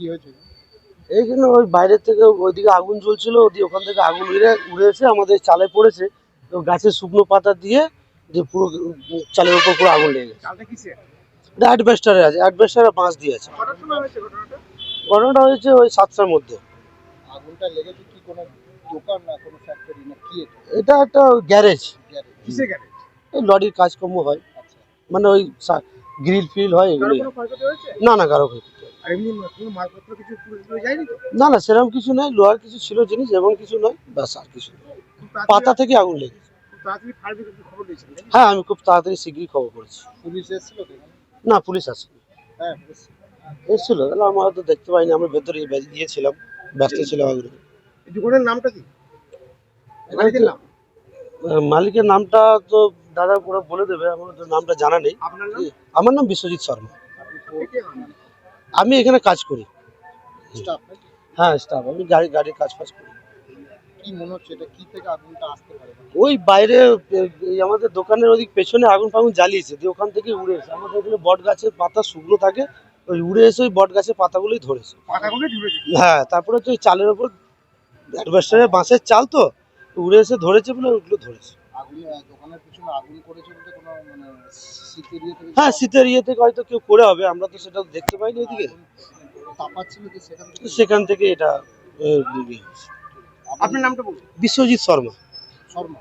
কি হয়েছে এইখানে ওই বাইরে থেকে ওইদিকে আগুন জ্বলছিল ওদিকে ওখান থেকে আগুন উড়ে উড়ে এসে আমাদের চালে পড়েছে। তো গাছের শুকনো পাতা দিয়ে যে পুরো চালের উপর পুরো আগুন লেগে গেছে। চালটা কিসে এটা অ্যাডভেস্টারে আছে অ্যাডভেস্টারে বাঁশ দিয়ে আছে। কটার সময় হয়েছে ঘটনাটা? ঘটনাটা হয়েছে ওই সাতটার মধ্যে। আগুনটা লেগেছে কি কোনো দোকান না কোনো ফ্যাক্টরি না কি এটা? এটা একটা গ্যারেজ। কিসে গ্যারেজ? এই লরির কাজকর্ম হয়। আচ্ছা। মানে ওই গ্রিল ফিল হয় হয়েছে? না না কারও ক্ষতি। আর এমনি কোনো মালপত্র কিছু পুড়ে যায়নি তো? না না সেরকম কিছু নয় লোহার কিছু ছিল জিনিস এমন কিছু নয় ব্যাস আর কিছু পাতা থেকে আগুন লেগেছে। তাড়াতাড়ি ফায়ার ব্রিগেডকে খবর দিয়েছিলেন হ্যাঁ আমি খুব তাড়াতাড়ি শীঘ্রই খবর করেছি। পুলিশ এসেছিল না পুলিশ আসেনি। হ্যাঁ এসেছিল। তাহলে আমরা হয়তো দেখতে পাইনি আমরা ভেতরে গিয়েছিলাম ব্যস্ত ছিলাম আগুনে দোকানের নামটা কি? মালিকের নাম? মালিকের নামটা তো দাদা পুরো বলে দেবে আমার তো নামটা জানা নেই। আপনার নাম? আমার নাম বিশ্বজিৎ শর্মা? আমি এখানে কাজ করি। স্টাফ হ্যাঁ স্টাফ আমি গাড়ি গাড়ির কাজ ফাজ করি। কি মনে হচ্ছে এটা কি থেকে আগুনটা আসতে পারে? ওই বাইরে এই আমাদের দোকানের ওদিক পেছনে আগুন ফাগুন জ্বালিয়েছে দিয়ে ওখান থেকে উড়ে এসে আমাদের এখানে বট গাছের পাতা শুকনো থাকে ওই উড়ে এসে ওই বট গাছের পাতাগুলোই ধরেছে? হ্যাঁ তারপরে হচ্ছে ওই চালের ওপর অ্যাডভেস্টারের বাঁশের চাল তো উড়ে এসে ধরেছে বলে ওইগুলো ধরেছে। আগুন আহ, দোকানের পিছনে আগুন করেছে বলতে কোনো মানে হ্যাঁ শীতের ইয়ে থেকে হয়তো কেউ করে হবে আমরা তো সেটা দেখতে পাইনি ওইদিকে। সেখান থেকে এটা। আপনার নামটা বলুন। বিশ্বজিৎ শর্মা। শর্মা।